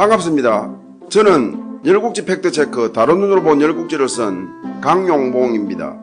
반갑습니다. 저는 열국지 팩트체크 다른 눈으로 본 열국지를 쓴 강용봉입니다.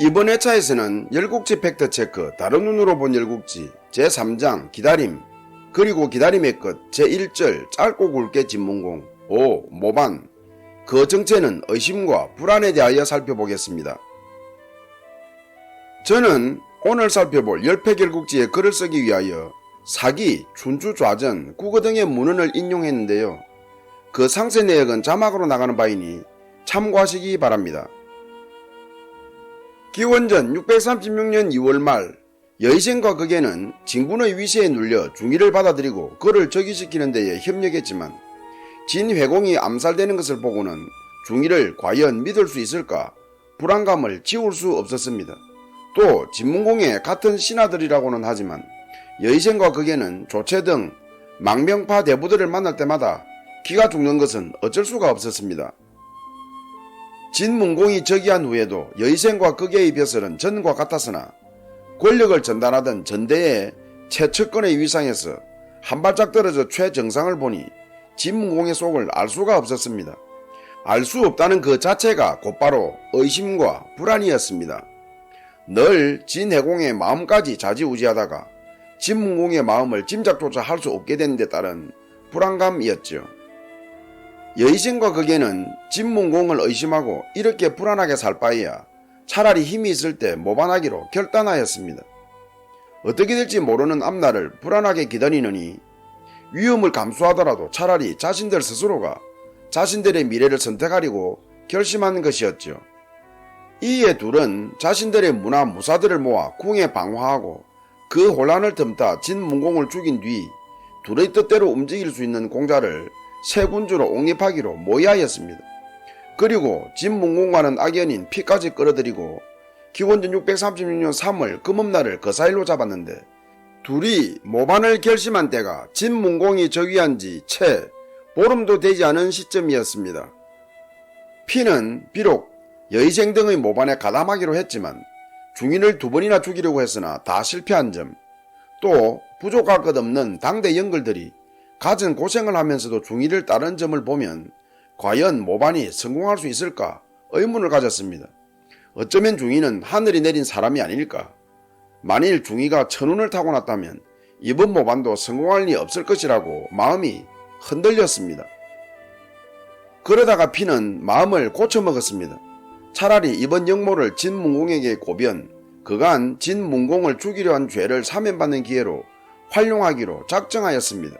이번 회차에서는 열국지 팩트체크 다른 눈으로 본 열국지 제3장 기다림 그리고 기다림의 끝 제1절 짧고 굵게 진문공 5. 모반 그 정체는 의심과 불안에 대하여 살펴보겠습니다. 저는 오늘 살펴볼 열패결국지의 글을 쓰기 위하여 사기, 춘추좌전, 국어 등의 문헌을 인용했는데요. 그 상세 내역은 자막으로 나가는 바이니 참고하시기 바랍니다. 기원전 636년 2월 말 여의생과 극에는 진군의 위세에 눌려 중의를 받아들이고 그를 즉위시키는 데에 협력했지만 진회공이 암살되는 것을 보고는 중의를 과연 믿을 수 있을까 불안감을 지울 수 없었습니다. 또 진문공의 같은 신하들이라고는 하지만 여의생과 극에는 조체 등 망명파 대부들을 만날 때마다 기가 죽는 것은 어쩔 수가 없었습니다. 진문공이 즉위한 후에도 여의생과 극의 벼슬은 전과 같았으나 권력을 전달하던 전대의 최측근의 위상에서 한 발짝 떨어져 최정상을 보니 진문공의 속을 알 수가 없었습니다. 알 수 없다는 그 자체가 곧바로 의심과 불안이었습니다. 늘 진해공의 마음까지 좌지우지하다가 진문공의 마음을 짐작조차 할 수 없게 된 데 따른 불안감이었죠. 여의신과 극에는 진문공을 의심하고 이렇게 불안하게 살 바에야 차라리 힘이 있을 때 모반하기로 결단하였습니다. 어떻게 될지 모르는 앞날을 불안하게 기다리느니 위험을 감수하더라도 차라리 자신들 스스로가 자신들의 미래를 선택하려고 결심한 것이었죠. 이에 둘은 자신들의 문화 무사들을 모아 궁에 방화하고 그 혼란을 틈타 진문공을 죽인 뒤 둘의 뜻대로 움직일 수 있는 공자를 새 군주로 옹립하기로 모의하였습니다. 그리고 진문공과는 악연인 피까지 끌어들이고 기원전 636년 3월 금음날을 거사일로 잡았는데 둘이 모반을 결심한 때가 진문공이 즉위한 지 채 보름도 되지 않은 시점이었습니다. 피는 비록 여의생 등의 모반에 가담하기로 했지만 중인을 두 번이나 죽이려고 했으나 다 실패한 점, 또 부족할 것 없는 당대 영글들이 갖은 고생을 하면서도 중의를 따른 점을 보면 과연 모반이 성공할 수 있을까 의문을 가졌습니다. 어쩌면 중의는 하늘이 내린 사람이 아닐까? 만일 중의가 천운을 타고났다면 이번 모반도 성공할 리 없을 것이라고 마음이 흔들렸습니다. 그러다가 피는 마음을 고쳐먹었습니다. 차라리 이번 역모를 진문공에게 고변, 그간 진문공을 죽이려 한 죄를 사면받는 기회로 활용하기로 작정하였습니다.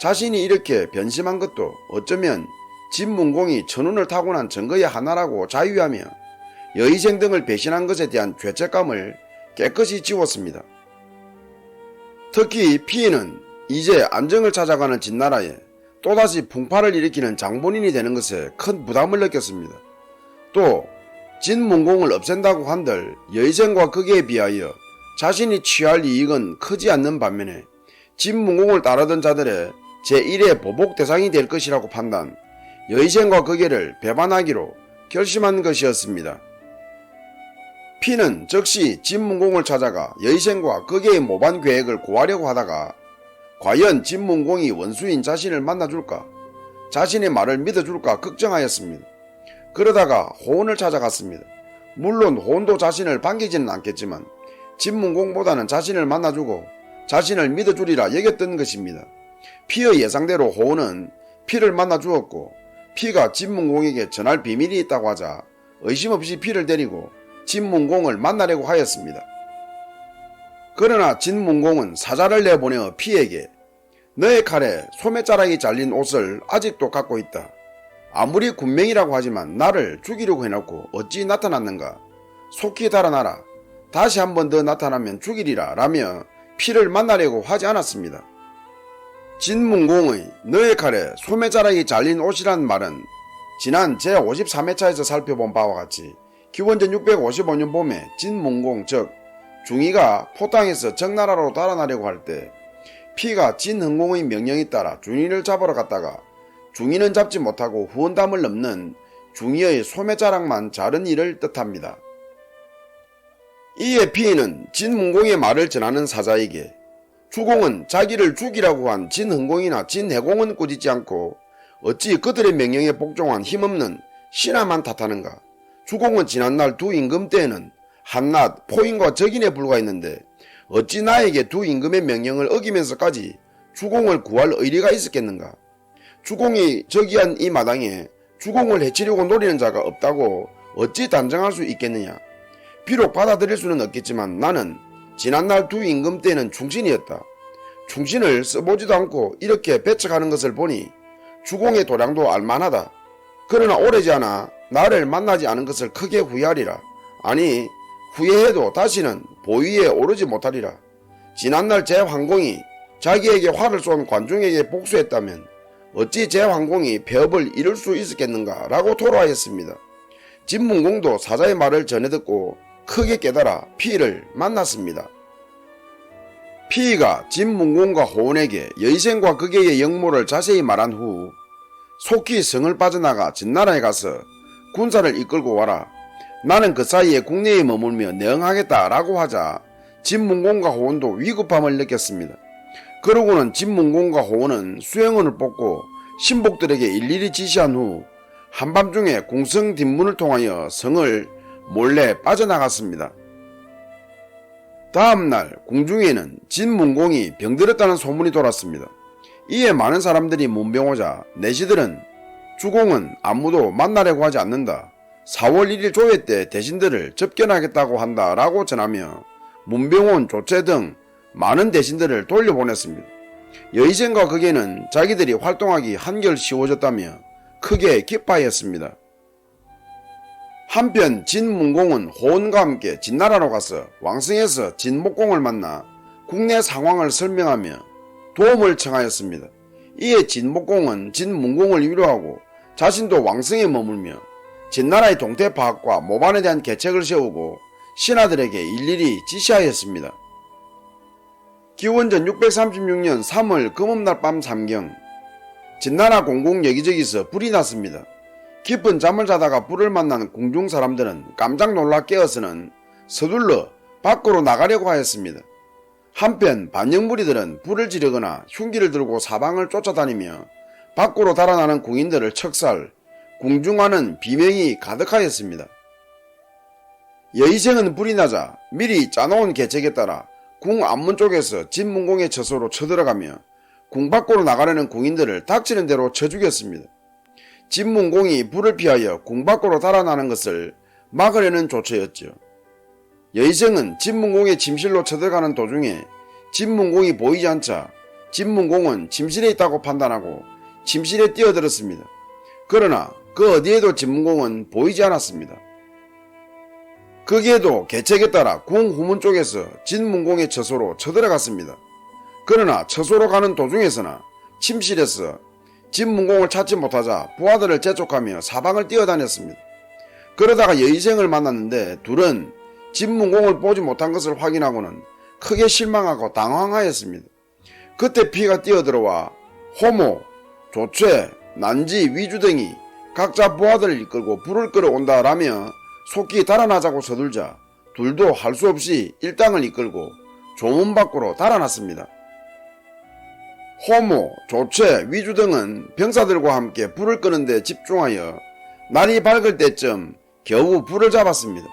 자신이 이렇게 변심한 것도 어쩌면 진문공이 천운을 타고난 증거의 하나라고 자유하며 여의생 등을 배신한 것에 대한 죄책감을 깨끗이 지웠습니다. 특히 피인은 이제 안정을 찾아가는 진나라에 또다시 풍파를 일으키는 장본인이 되는 것에 큰 부담을 느꼈습니다. 또 진문공을 없앤다고 한들 여의생과 극에 비하여 자신이 취할 이익은 크지 않는 반면에 진문공을 따르던 자들의 제1의 보복 대상이 될 것이라고 판단, 여의생과 극에를 배반하기로 결심한 것이었습니다. 피는 즉시 진문공을 찾아가 여의생과 극의 모반 계획을 고하려고 하다가 과연 진문공이 원수인 자신을 만나줄까, 자신의 말을 믿어줄까 걱정하였습니다. 그러다가 호원을 찾아갔습니다. 물론 호원도 자신을 반기지는 않겠지만 진문공보다는 자신을 만나주고 자신을 믿어주리라 여겼던 것입니다. 피의 예상대로 호원은 피를 만나주었고 피가 진문공에게 전할 비밀이 있다고 하자 의심 없이 피를 데리고 진문공을 만나려고 하였습니다. 그러나 진문공은 사자를 내보내어 피에게 너의 칼에 소매자락이 잘린 옷을 아직도 갖고 있다. 아무리 군명이라고 하지만 나를 죽이려고 해놓고 어찌 나타났는가? 속히 달아나라. 다시 한 번 더 나타나면 죽이리라 라며 피를 만나려고 하지 않았습니다. 진문공의 너의 칼에 소매자락이 잘린 옷이란 말은 지난 제53회차에서 살펴본 바와 같이 기원전 655년 봄에 진문공 즉 중이가 포땅에서 정나라로 달아나려고 할 때 피가 진흥공의 명령에 따라 중인을 잡으러 갔다가 중인은 잡지 못하고 후원담을 넘는 중이의 소매자락만 자른 일을 뜻합니다. 이에 피인은 진문공의 말을 전하는 사자에게 주공은 자기를 죽이라고 한 진흥공이나 진해공은 꾸짖지 않고 어찌 그들의 명령에 복종한 힘없는 신하만 탓하는가. 주공은 지난날 두 임금 때에는 한낱 포인과 적인에 불과했는데 어찌 나에게 두 임금의 명령을 어기면서까지 주공을 구할 의리가 있었겠는가. 주공이 저기한 이 마당에 주공을 해치려고 노리는 자가 없다고 어찌 단정할 수 있겠느냐. 비록 받아들일 수는 없겠지만 나는 지난날 두 임금 때는 충신이었다. 충신을 써보지도 않고 이렇게 배척하는 것을 보니 주공의 도량도 알만하다. 그러나 오래지 않아 나를 만나지 않은 것을 크게 후회하리라. 아니 후회해도 다시는 보위에 오르지 못하리라. 지난날 제 황공이 자기에게 화를 쏜 관중에게 복수했다면 어찌 제 황공이 폐업을 이룰 수 있었겠는가 라고 토로하였습니다. 진문공도 사자의 말을 전해 듣고 크게 깨달아 피를 만났습니다. 피가 진문공과 호원에게 여의생과 극계의 역모를 자세히 말한 후 속히 성을 빠져나가 진나라에 가서 군사를 이끌고 와라. 나는 그 사이에 국내에 머물며 내응하겠다라고 하자 진문공과 호원도 위급함을 느꼈습니다. 그러고는 진문공과 호원은 수행원을 뽑고 신복들에게 일일이 지시한 후 한밤중에 궁성 뒷문을 통하여 성을 몰래 빠져나갔습니다. 다음날 궁중에는 진문공이 병들었다는 소문이 돌았습니다. 이에 많은 사람들이 문병오자 내시들은 주공은 아무도 만나려고 하지 않는다. 4월 1일 조회 때 대신들을 접견하겠다고 한다 라고 전하며 문병원 조체 등 많은 대신들을 돌려보냈습니다. 여의생과 극에는 자기들이 활동하기 한결 쉬워졌다며 크게 기뻐하였습니다. 한편 진문공은 호원과 함께 진나라로 가서 왕성에서 진목공을 만나 국내 상황을 설명하며 도움을 청하였습니다. 이에 진목공은 진문공을 위로하고 자신도 왕성에 머물며 진나라의 동태 파악과 모반에 대한 계책을 세우고 신하들에게 일일이 지시하였습니다. 기원전 636년 3월 금음날 밤 삼경 진나라 공궁 여기저기서 불이 났습니다. 깊은 잠을 자다가 불을 만난 궁중 사람들은 깜짝 놀라 깨어서는 서둘러 밖으로 나가려고 하였습니다. 한편 반영무리들은 불을 지르거나 흉기를 들고 사방을 쫓아다니며 밖으로 달아나는 궁인들을 척살, 궁중하는 비명이 가득하였습니다. 여의생은 불이 나자 미리 짜놓은 계책에 따라 궁 앞문 쪽에서 진문공의 처소로 쳐들어가며 궁 밖으로 나가려는 궁인들을 닥치는 대로 쳐 죽였습니다. 진문공이 불을 피하여 궁 밖으로 달아나는 것을 막으려는 조처였죠. 여의생은 진문공의 침실로 쳐들어가는 도중에 진문공이 보이지 않자 진문공은 침실에 있다고 판단하고 침실에 뛰어들었습니다. 그러나 그 어디에도 진문공은 보이지 않았습니다. 거기에도 계책에 따라 궁 후문 쪽에서 진문공의 처소로 쳐들어갔습니다. 그러나 처소로 가는 도중에서나 침실에서 진문공을 찾지 못하자 부하들을 재촉하며 사방을 뛰어다녔습니다. 그러다가 여의생을 만났는데 둘은 진문공을 보지 못한 것을 확인하고는 크게 실망하고 당황하였습니다. 그때 피가 뛰어들어와 호모, 조최, 난지, 위주 등이 각자 부하들을 이끌고 불을 끌어온다라며 속히 달아나자고 서둘자 둘도 할 수 없이 일당을 이끌고 조문 밖으로 달아났습니다. 호모, 조채, 위주 등은 병사들과 함께 불을 끄는데 집중하여 날이 밝을 때쯤 겨우 불을 잡았습니다.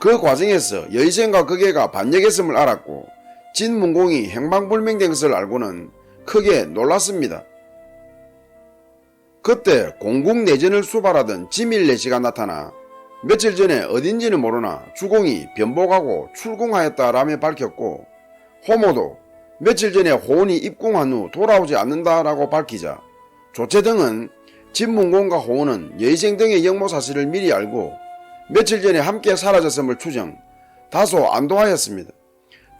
그 과정에서 여의생과 그계가 반역했음을 알았고 진문공이 행방불명된 것을 알고는 크게 놀랐습니다. 그때 공국 내전을 수발하던 지밀내시가 나타나 며칠 전에 어딘지는 모르나 주공이 변복하고 출궁하였다라며 밝혔고 호모도 며칠 전에 호원이 입궁한 후 돌아오지 않는다라고 밝히자 조채 등은 진문공과 호원은 여의생 등의 영모 사실을 미리 알고 며칠 전에 함께 사라졌음을 추정 다소 안도하였습니다.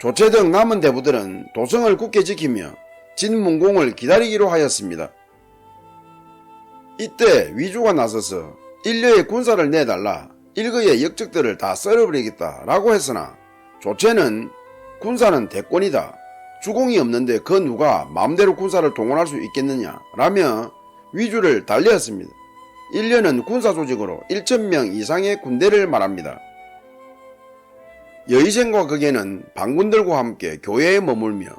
조채 등 남은 대부들은 도성을 굳게 지키며 진문공을 기다리기로 하였습니다. 이때 위주가 나서서 인류의 군사를 내달라 일거의 역적들을 다 썰어버리겠다 라고 했으나 조채는 군사는 대권이다. 주공이 없는데 그 누가 마음대로 군사를 동원할 수 있겠느냐 라며 위주를 달리었습니다. 1년은 군사 조직으로 1천명 이상의 군대를 말합니다. 여의생과 극에는 방군들과 함께 교회에 머물며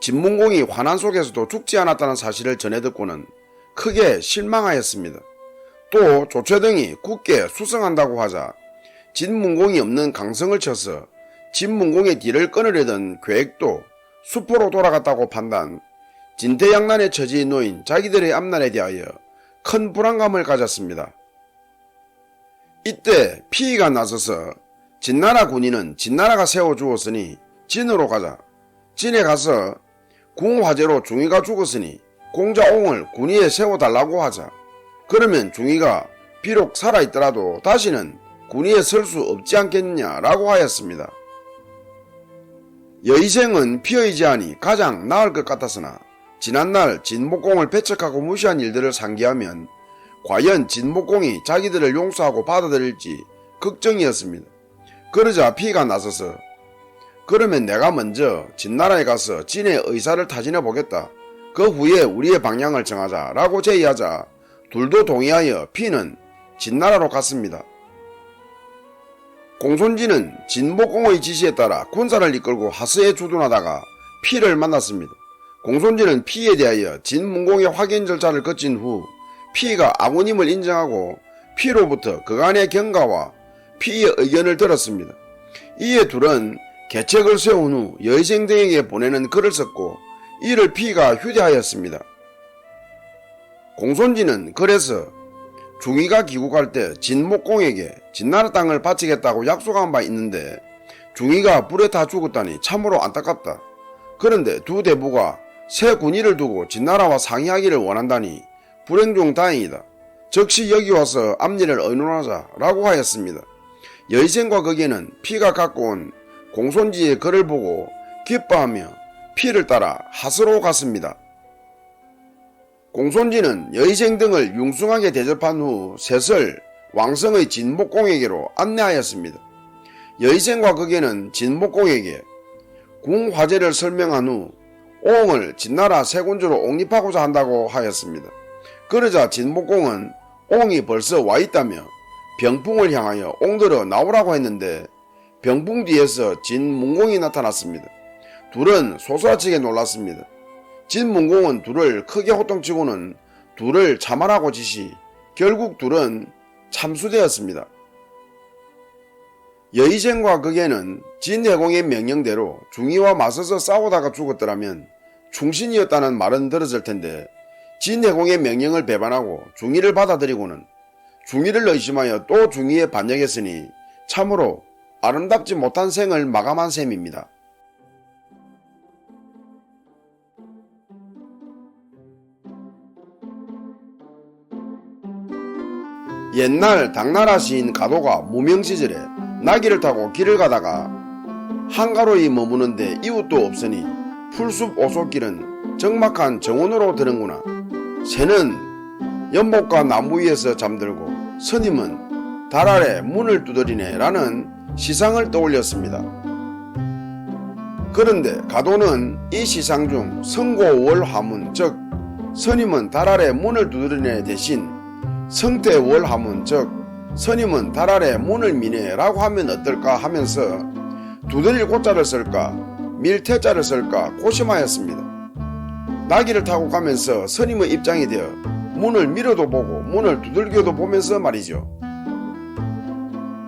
진문공이 환난 속에서도 죽지 않았다는 사실을 전해 듣고는 크게 실망하였습니다. 또 조최등이 굳게 수성한다고 하자 진문공이 없는 강성을 쳐서 진문공의 뒤를 끊으려던 계획도 수포로 돌아갔다고 판단, 진퇴양난의 처지에 놓인 자기들의 앞날에 대하여 큰 불안감을 가졌습니다. 이때 피의가 나서서 진나라 군인은 진나라가 세워주었으니 진으로 가자. 진에 가서 궁화제로 중이가 죽었으니 공자옹을 군위에 세워달라고 하자. 그러면 중이가 비록 살아있더라도 다시는 군위에 설 수 없지 않겠느냐라고 하였습니다. 여의생은 제안이 가장 나을 것 같았으나 지난날 진목공을 배척하고 무시한 일들을 상기하면 과연 진목공이 자기들을 용서하고 받아들일지 걱정이었습니다. 그러자 피가 나서서 그러면 내가 먼저 진나라에 가서 진의 의사를 타진해 보겠다. 그 후에 우리의 방향을 정하자 라고 제의하자 둘도 동의하여 피는 진나라로 갔습니다. 공손진은 진목공의 지시에 따라 군사를 이끌고 하스에 주둔하다가 피를 만났습니다. 공손진은 피에 대하여 진문공의 확인 절차를 거친 후 피가 아군임을 인정하고 피로부터 그간의 경과와 피의 의견을 들었습니다. 이에 둘은 계책을 세운 후 여의생 등에게 보내는 글을 썼고 이를 피가 휴대하였습니다. 공손진은 그래서 중위가 귀국할 때 진목공에게 진나라 땅을 바치겠다고 약속한 바 있는데 중위가 불에 타 죽었다니 참으로 안타깝다. 그런데 두 대부가 새 군의를 두고 진나라와 상의하기를 원한다니 불행 중 다행이다. 즉시 여기 와서 앞일을 의논하자라고 하였습니다. 여의생과 거기에는 피가 갖고 온 공손지의 글을 보고 기뻐하며 피를 따라 하스로 갔습니다. 공손지는 여의생 등을 융숭하게 대접한 후 셋을 왕성의 진목공에게로 안내하였습니다. 여의생과 극에는 진목공에게 궁화제를 설명한 후 옹을 진나라 세군주로 옹립하고자 한다고 하였습니다. 그러자 진목공은 옹이 벌써 와 있다며 병풍을 향하여 옹들어 나오라고 했는데 병풍 뒤에서 진문공이 나타났습니다. 둘은 소스라치게 놀랐습니다. 진문공은 둘을 크게 호통치고는 둘을 참아라고 지시 결국 둘은 참수되었습니다. 여의생과 극에는 진해공의 명령대로 중이와 맞서서 싸우다가 죽었더라면 충신이었다는 말은 들었을 텐데 진해공의 명령을 배반하고 중의를 받아들이고는 중의를 의심하여 또 중의에 반역했으니 참으로 아름답지 못한 생을 마감한 셈입니다. 옛날 당나라 시인 가도가 무명 시절에 나귀를 타고 길을 가다가 한가로이 머무는데 이웃도 없으니 풀숲 오솔길은 적막한 정원으로 드는구나. 새는 연못과 나무 위에서 잠들고 스님은 달 아래 문을 두드리네 라는 시상을 떠올렸습니다. 그런데 가도는 이 시상 중 성고월 화문 즉 스님은 달 아래 문을 두드리네 대신 성태월 화문 즉 스님은 달 아래 문을 미네 라고 하면 어떨까 하면서 두드릴 고자를 쓸까 밀태자를 쓸까 고심하였습니다. 나귀를 타고 가면서 스님의 입장이 되어 문을 밀어도 보고 문을 두들겨도 보면서 말이죠.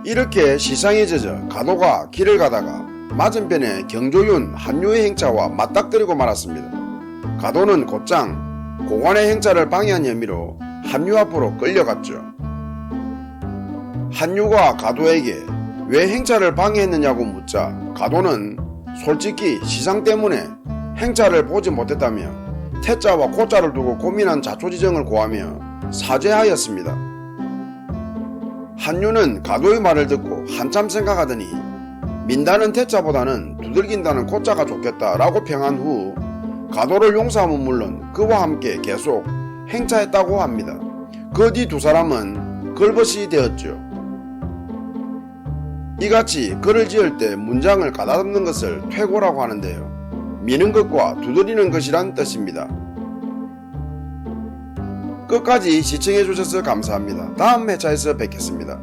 이렇게 시상에 젖어 가도가 길을 가다가 맞은편에 경조윤 한유의 행차와 맞닥뜨리고 말았습니다. 가도는 곧장 고관의 행차를 방해한 혐의로 한유 앞으로 끌려갔죠. 한유가 가도에게 왜 행차를 방해했느냐고 묻자 가도는 솔직히 시상 때문에 행차를 보지 못했다며 태자와 고자를 두고 고민한 자초지정을 고하며 사죄하였습니다. 한유는 가도의 말을 듣고 한참 생각하더니 민다는 태자보다는 두들긴다는 고자가 좋겠다라고 평한 후 가도를 용서함은 물론 그와 함께 계속 행차했다고 합니다. 그 뒤 두 사람은 걸벗이 되었죠. 이같이 글을 지을 때 문장을 가다듬는 것을 퇴고라고 하는데요. 미는 것과 두드리는 것이란 뜻입니다. 끝까지 시청해 주셔서 감사합니다. 다음 회차에서 뵙겠습니다.